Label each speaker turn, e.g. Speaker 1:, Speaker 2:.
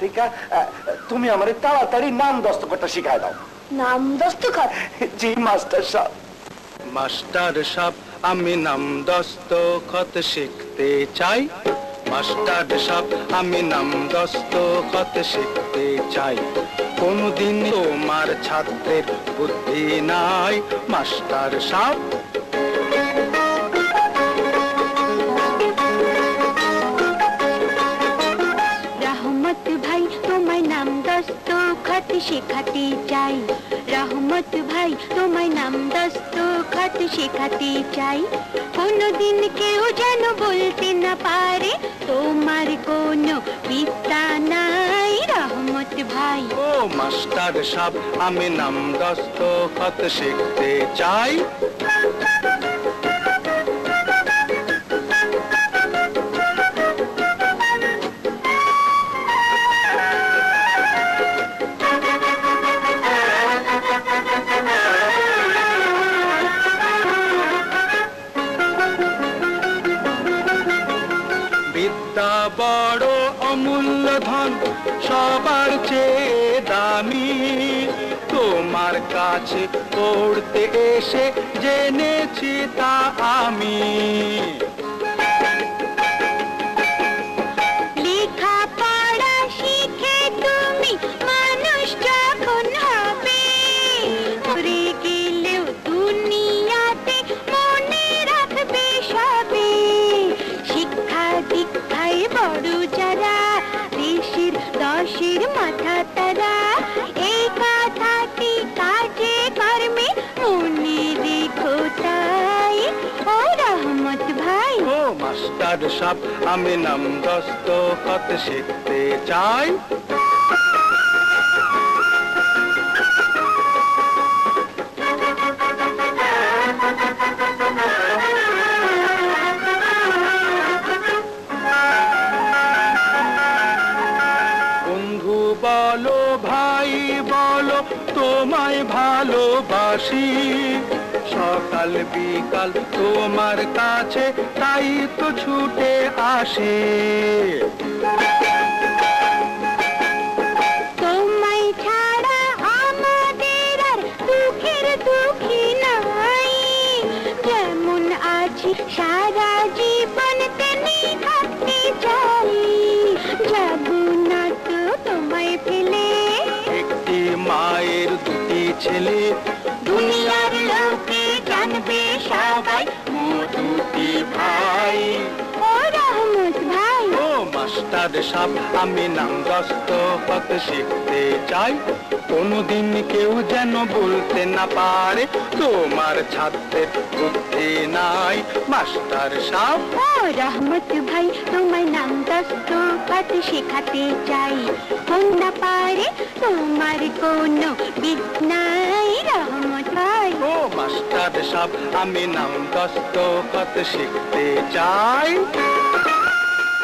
Speaker 1: থেকে তুমি আমার তাড়াতাড়ি নাম দস্তকটা শিখায় দাও।
Speaker 2: নাম দস্তখত
Speaker 1: জি মাস্টার সাহেব।
Speaker 3: মাস্টার সাহেব আমি নাম দস্তখত শিখতে চাই। মাস্টার সাহেব আমি নাম দস্তখত শিখতে চাই। কোনদিন তোমার ছাত্রের বুদ্ধি নাই মাস্টার সাহেব।
Speaker 2: দস্তখত শেখাতে চাই। রহমত ভাই, তোমায় নাম দস্তখত শেখাতে চাই। কোনদিন কেউ যেন বলতে না পারে, তোমার কোনো বিদ্যা নাই রহমত ভাই।
Speaker 3: ও মাস্টার সাহেব আমি নাম দস্ত খত শিখতে চাই। বিদ্যা বড় অমূল্য ধন সবার চেয়ে দামি। তোমার কাছে পড়তে এসে জেনেছি তা আমি। সাহেব আমি নাম দস্ত দস্তখত শিখতে চাই। বলো ভাই বলো তোমায় ভালোবাসি। সকাল বিকাল তোমার কাছে তাই তো ছুটে আসে।
Speaker 2: সারা জীবন তেমনি থাকতে চাই। যাব না তো তোমায় ফেলে।
Speaker 3: একটি মায়ের দুটি ছেলে
Speaker 2: জানবে সবাই
Speaker 3: দুটি ভাই।
Speaker 2: ও রহমত ভাই।
Speaker 3: ও মাস্টার সাহেব আমি নাম দস্তখত শিখতে চাই। কোনদিন কেউ যেন বলতে না পারে তোমার ছাত্রের বুদ্ধি নাই। মাস্টার সাহেব
Speaker 2: ও রহমত ভাই তোমায় নাম দস্তখত শেখাতে চাই। কোন না পারে তোমার কোনো বিদ্যাই রহমত ভাই।
Speaker 3: ও সাহেব আমি নাম দস্তখত শিখতে চাই